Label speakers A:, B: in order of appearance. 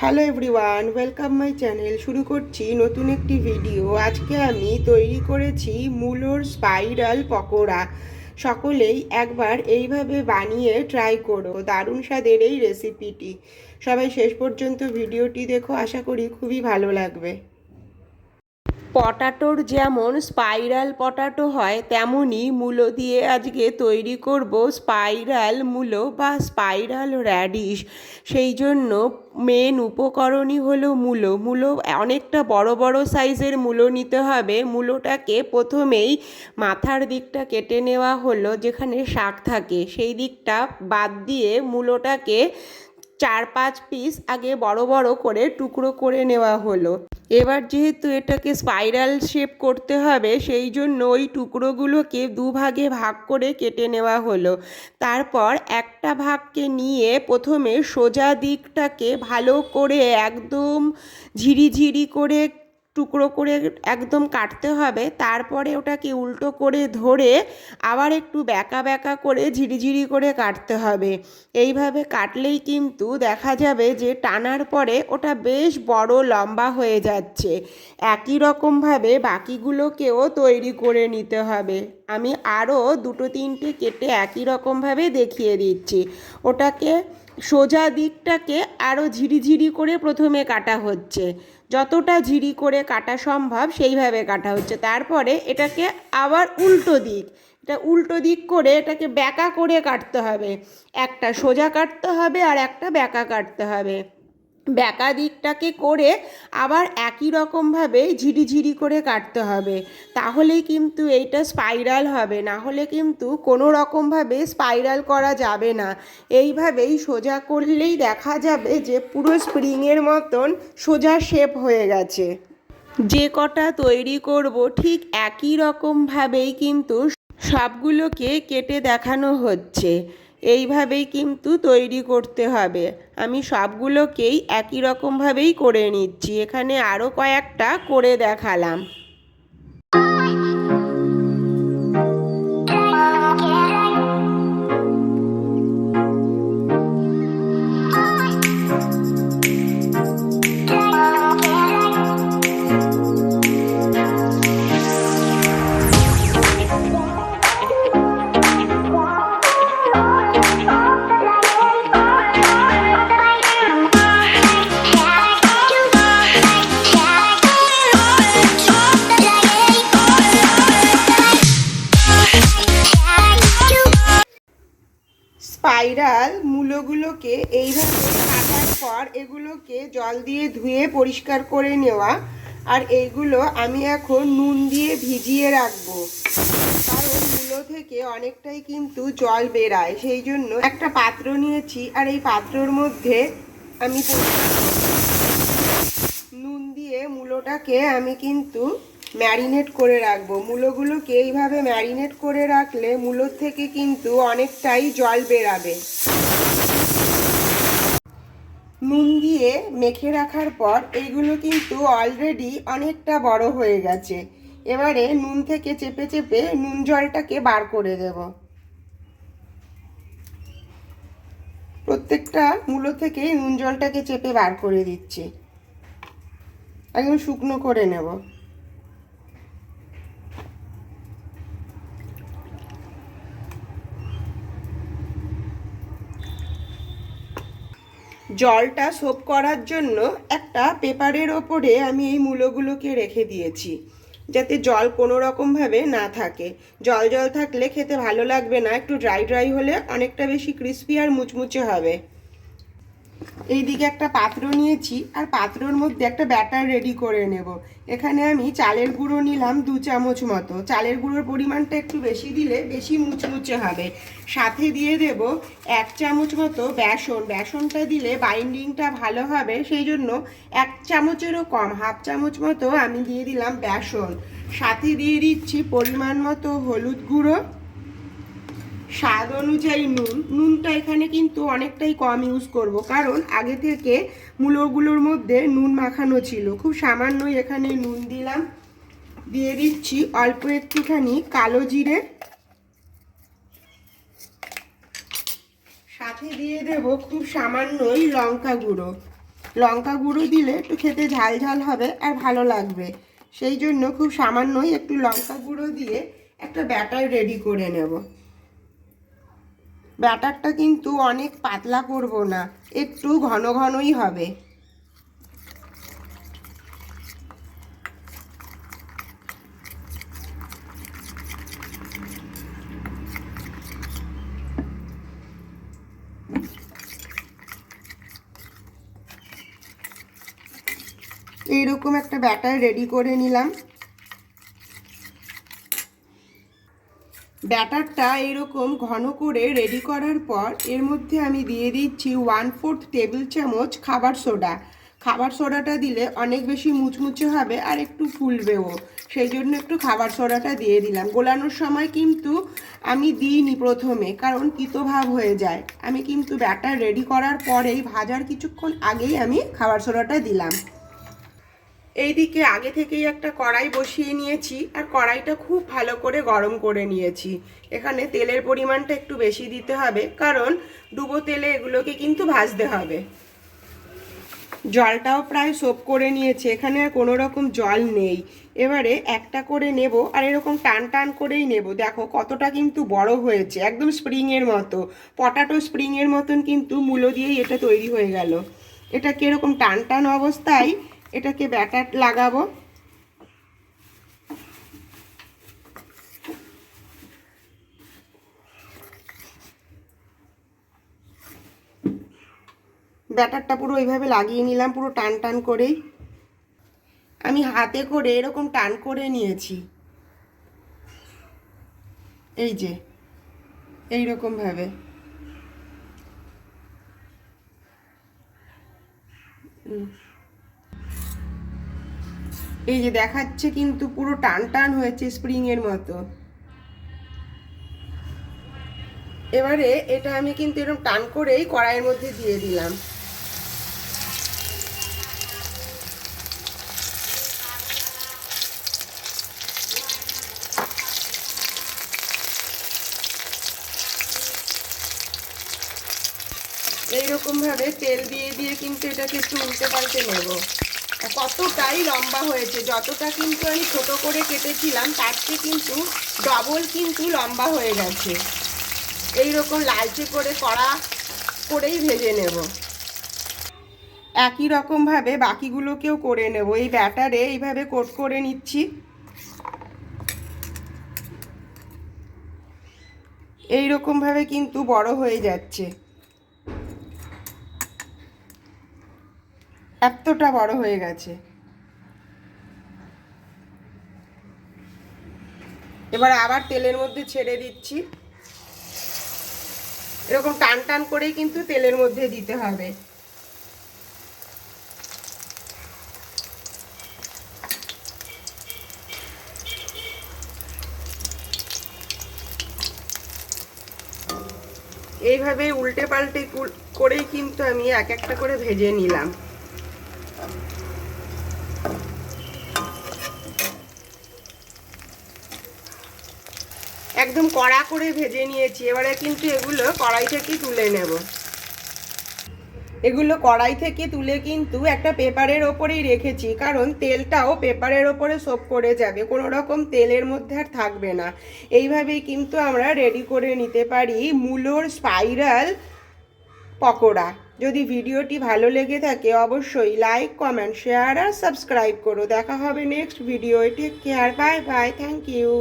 A: Hello everyone welcome my channel শুরু করছি নতুন একটি ভিডিও আজকে আমি তৈরি করেছি মূলোর স্পাইরাল পকোড়া। সকলেই একবার এইভাবে বানিয়ে ট্রাই করো। দারুণ স্বাদের এই রেসিপিটি সবাই শেষ পর্যন্ত ভিডিওটি দেখো। আশা করি খুবই ভালো লাগবে। পটাটোর যেমন স্পাইরাল পটাটো হয়, তেমনই মূলো দিয়ে আজকে তৈরি করব স্পাইরাল মূলো বা স্পাইরাল র্যাডিশ। সেই জন্য মেন উপকরণই হলো মূলো। মূলো অনেকটা বড় বড় সাইজের মূলো নিতে হবে। মূলোটাকে প্রথমেই মাথার দিকটা কেটে নেওয়া হলো, যেখানে শাক থাকে। সেই দিকটা বাদ দিয়ে মূলোটাকে চার পাঁচ পিস আগে বড় বড় করে টুকরো করে নেওয়া হলো। এবার যেহেতু এটাকে স্পাইরাল শেপ করতে হবে, সেই জন্য ওই টুকরোগুলোকে দুভাগে ভাগ করে কেটে নেওয়া হলো। তারপর একটা ভাগকে নিয়ে প্রথমে সোজা দিকটাকে ভালো করে একদম ঝিরিঝিরি করে টুকরো করে একদম কাটতে হবে, তারপরে ওটাকে উল্টো করে ধরে আবার একটু ব্যাকা ব্যাকা করে ঝিরিঝিরি করে কাটতে হবে। এইভাবে কাটলেই কিন্তু দেখা যাবে যে টানার পরে ওটা বেশ বড় লম্বা হয়ে যাচ্ছে। একই রকমভাবে বাকিগুলোকেও তৈরি করে নিতে হবে। আমি আরও দুটো তিনটে কেটে একই রকমভাবে দেখিয়ে দিচ্ছি। ওটাকে সোজা দিকটাকে আরও ঝিরিঝিরি করে প্রথমে কাটা হচ্ছে। যতটা ঝিরি করে কাটা সম্ভব সেইভাবে কাটা হচ্ছে। তারপরে এটাকে আবার উল্টো দিক, এটা উল্টো দিক করে এটাকে ব্যাকা করে কাটতে হবে। একটা সোজা কাটতে হবে আর একটা ব্যাকা কাটতে হবে। ব্যাকা দিকটাকে করে আবার একই রকমভাবে ঝিরিঝিরি করে কাটতে হবে। তাহলেই কিন্তু এইটা স্পাইরাল হবে। না হলে কিন্তু কোনো রকমভাবে স্পাইরাল করা যাবে না। এইভাবেই সোজা করলেই দেখা যাবে যে পুরো স্প্রিংয়ের মতন সোজা শেপ হয়ে গেছে। যে কটা তৈরি করব ঠিক একই রকমভাবেই কিন্তু সবগুলোকে কেটে দেখানো হচ্ছে। এইভাবেই কিন্তু তৈরি করতে হবে। আমি সবগুলোকেই একই রকমভাবেই করে নিচ্ছি। এখানে আরও কয়েকটা করে দেখালাম। স্পাইরাল মূলগুলোকে এইভাবে কাটার পর এগুলোকে জল দিয়ে ধুয়ে পরিষ্কার করে নেওয়া। আর এইগুলো আমি এখন নুন দিয়ে ভিজিয়ে রাখব। কারণ মূলো থেকে অনেকটাই কিন্তু জল বেরায়। সেই জন্য একটা পাত্র নিয়েছি আর এই পাত্রর মধ্যে আমি নুন দিয়ে মূলোটাকে আমি কিন্তু ম্যারিনেট করে রাখব। মূলোগুলোকে এইভাবে ম্যারিনেট করে রাখলে মূলোর থেকে কিন্তু অনেকটাই জল বেরাবে। নুন দিয়ে মেখে রাখার পর এইগুলো কিন্তু অলরেডি অনেকটা বড় হয়ে গেছে। এবারে নুন থেকে চেপে চেপে নুন জলটাকে বার করে দেব। প্রত্যেকটা মূলো থেকে নুন জলটাকে চেপে বার করে দিচ্ছি। একদম শুকনো করে নেব। জলটা সোপ করার জন্য একটা পেপারের ওপরে আমি এই মূলোগুলোকে রেখে দিয়েছি, যাতে জল কোনো রকমভাবে না থাকে। জল জল থাকলে খেতে ভালো লাগবে না, একটু ড্রাই ড্রাই হলে অনেকটা বেশি ক্রিস্পি আর মুচমুচে হবে। এইদিকে একটা পাত্র নিয়েছি, আর পাত্রর মধ্যে একটা ব্যাটার রেডি করে নেব। এখানে আমি চালের গুঁড়ো নিলাম দু চামচ মতো। চালের গুঁড়োর পরিমাণটা একটু বেশি দিলে বেশি মুচমুচে হবে। সাথে দিয়ে দেব এক চামচ মতো বেসন। বেসনটা দিলে বাইন্ডিংটা ভালো হবে, সেই জন্য এক চামচেরও কম, হাফ চামচ মতো আমি দিয়ে দিলাম বেসন। সাথে দিয়ে দিচ্ছি পরিমাণ মতো হলুদ গুঁড়ো। স্বাদ অনুযায়ী নুন। নুনটা এখানে কিন্তু অনেকটাই কম ইউজ করব। কারণ আগে থেকে মূলোগুলোর মধ্যে নুন মাখানো ছিল। খুব সামান্যই এখানে নুন দিলাম। দিয়ে দিচ্ছি অল্প একটুখানি কালো জিরে। সাথে দিয়ে দেব খুব সামান্যই লঙ্কা গুঁড়ো। লঙ্কা গুঁড়ো দিলে একটু খেতে ঝাল ঝাল হবে আর ভালো লাগবে। সেই জন্য খুব সামান্যই একটু লঙ্কা গুঁড়ো দিয়ে একটা ব্যাটার রেডি করে নেব। ব্যাটারটা কিন্তু অনেক পাতলা করব না, একটু ঘন ঘনই হবে। এইরকম একটা ব্যাটার রেডি করে নিলাম। ব্যাটারটা এরকম ঘন করে রেডি করার পর এর মধ্যে আমি দিয়ে দিচ্ছি ওয়ান ফোর্থ টেবিল চামচ খাবার সোডা। খাবার সোডাটা দিলে অনেক বেশি মুচমুচে হবে আর একটু ফুলবেও। সেই জন্য একটু খাবার সোডাটা দিয়ে দিলাম। গোলানোর সময় কিন্তু আমি দিইনি প্রথমে, কারণ তিতো ভাব হয়ে যায়। আমি কিন্তু ব্যাটার রেডি করার পরেই ভাজার কিছুক্ষণ আগেই আমি খাবার সোডাটা দিলাম। এইদিকে আগে থেকেই একটা কড়াই বসিয়ে নিয়েছি, আর কড়াইটা খুব ভালো করে গরম করে নিয়েছি। এখানে তেলের পরিমাণটা একটু বেশি দিতে হবে, কারণ ডুবো তেলে এগুলোকে কিন্তু ভাজতে হবে। জলটাও প্রায় সোপ করে নিয়েছে, এখানে আর কোনো রকম জল নেই। এবারে একটা করে নেব, আর এরকম টান টান করেই নেব। দেখো কতটা কিন্তু বড় হয়েছে, একদম স্প্রিংয়ের মতো। পটাটো স্প্রিংয়ের মতন কিন্তু মূলো দিয়েই এটা তৈরি হয়ে গেল। এটা কীরকম টান টান অবস্থায় এটাকে ব্যাটার লাগাবো। ব্যাটারটা পুরো এইভাবে লাগিয়ে নিলাম, পুরো টান টান করেই। আমি হাতে করে এরকম টান করে নিয়েছি। এই যে এই ভাবে। এই যে দেখাচ্ছে কিন্তু পুরো টান টান হয়েছে স্প্রিং এর মতো। এবারে এটা আমি কিন্তু এরকম টান করেই কড়াইয়ের মধ্যে দিয়ে দিলাম। এইরকম ভাবে তেল দিয়ে দিয়ে কিন্তু এটাকে একটু উল্টে পাল্টে নেব। কতটাই লম্বা হয়েছে, যতটা কিন্তু আমি ছোট করে কেটেছিলাম, তার চেয়ে কিন্তু ডবল কিন্তু লম্বা হয়ে গেছে। এই রকম লালচে করে কড়া করেই ভেজে নেব। একই রকমভাবে বাকিগুলোকেও করে নেব। এই ব্যাটারে এইভাবে কোট করে নিচ্ছি। এই রকমভাবে কিন্তু বড় হয়ে যাচ্ছে। এতটা বড় হয়ে গেছে। এবার আবার তেলের মধ্যে ছেড়ে দিচ্ছি। এরকম টান টান করেই কিন্তু তেলের মধ্যে দিতে হবে। এইভাবে উল্টে পাল্টে করেই কিন্তু আমি এক একটা করে ভেজে নিলাম। একদম কড়া করে ভেজে নিয়েছি। এবারে কিন্তু এগুলো কড়াই থেকে তুলে নেব। এগুলো কড়াই থেকে তুলে কিন্তু একটা পেপারের ওপরেই রেখেছি, কারণ তেলটাও পেপারের ওপরে সোপ করে যাবে। কোনো রকম তেলের মধ্যে আর থাকবে না। এইভাবেই কিন্তু আমরা রেডি করে নিতে পারি মূলোর স্পাইরাল পকোড়া। যদি ভিডিওটি ভালো লেগে থাকে, অবশ্যই লাইক কমেন্ট শেয়ার আর সাবস্ক্রাইব করো। দেখা হবে next video take care bye bye thank you